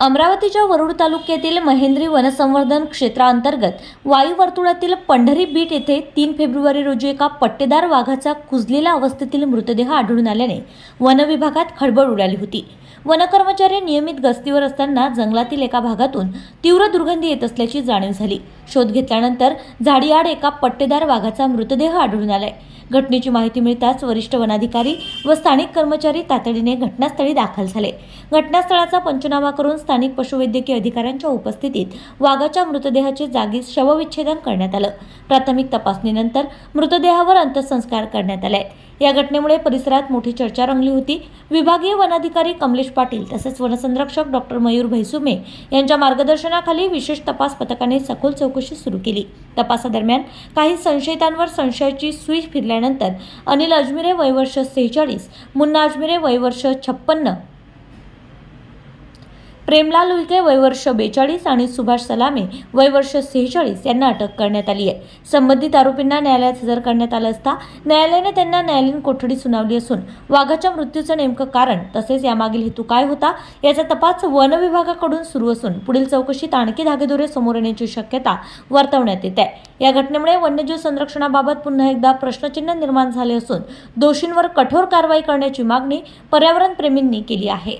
अमरावतीच्या वरुड तालुक्यातील महेंद्री वनसंवर्धन क्षेत्रांतर्गत वायू वर्तुळातील पंढरी बीट येथे तीन फेब्रुवारी रोजी एका पट्टेदार वाघाचा कुजलेल्या अवस्थेतील मृतदेह आढळून आल्याने वनविभागात खळबळ उडाली होती. वनकर्मचारी नियमित गस्तीवर असताना जंगलातील एका भागातून तीव्र दुर्गंधी येत असल्याची जाणीव झाली. शोध घेतल्यानंतर झाडीआड एका पट्टेदार वाघाचा मृतदेह आढळून आलाय. घटनेची माहिती मिळताच वरिष्ठ वनाधिकारी व स्थानिक कर्मचारी तातडीने घटनास्थळी दाखल झाले. घटनास्थळाचा पंचनामा करून स्थानिक पशुवैद्यकीय अधिकाऱ्यांच्या उपस्थितीत वाघाच्या मृतदेहाचे जागीच शवविच्छेदन करण्यात आलं. प्राथमिक तपासणीनंतर मृतदेहावर अंत्यसंस्कार करण्यात आले या घटनेमुळे परिसरात मोठी चर्चा रंगली होती. विभागीय वनाधिकारी कमलेश पाटील तसेच वनसंरक्षक डॉक्टर मयूर भैसुमे यांच्या मार्गदर्शनाखाली विशेष तपास पथकाने सखोल चौकशी सुरू केली. तपासादरम्यान काही संशयितांवर संशयाची सुई फिरल्यानंतर अनिल अजमिरे वयवर्ष सेहेचाळीस मुन्ना अजमिरे वयवर्ष छप्पन्न प्रेमलाल उईके वयवर्ष बेचाळीस आणि सुभाष सलामे वयवर्ष सेहेचाळीस यांना अटक करण्यात आली आहे. संबंधित आरोपींना न्यायालयात हजर करण्यात आलं असता न्यायालयाने त्यांना न्यायालयीन कोठडी सुनावली असून वाघाच्या मृत्यूचं नेमकं कारण तसेच यामागील हेतू काय होता याचा तपास वन विभागाकडून सुरू असून पुढील चौकशीत आणखी धागेदोरे समोर येण्याची शक्यता वर्तवण्यात येत आहे. या घटनेमुळे वन्यजीव संरक्षणाबाबत पुन्हा एकदा प्रश्नचिन्ह निर्माण झाले असून दोषींवर कठोर कारवाई करण्याची मागणी पर्यावरण प्रेमींनी केली आहे.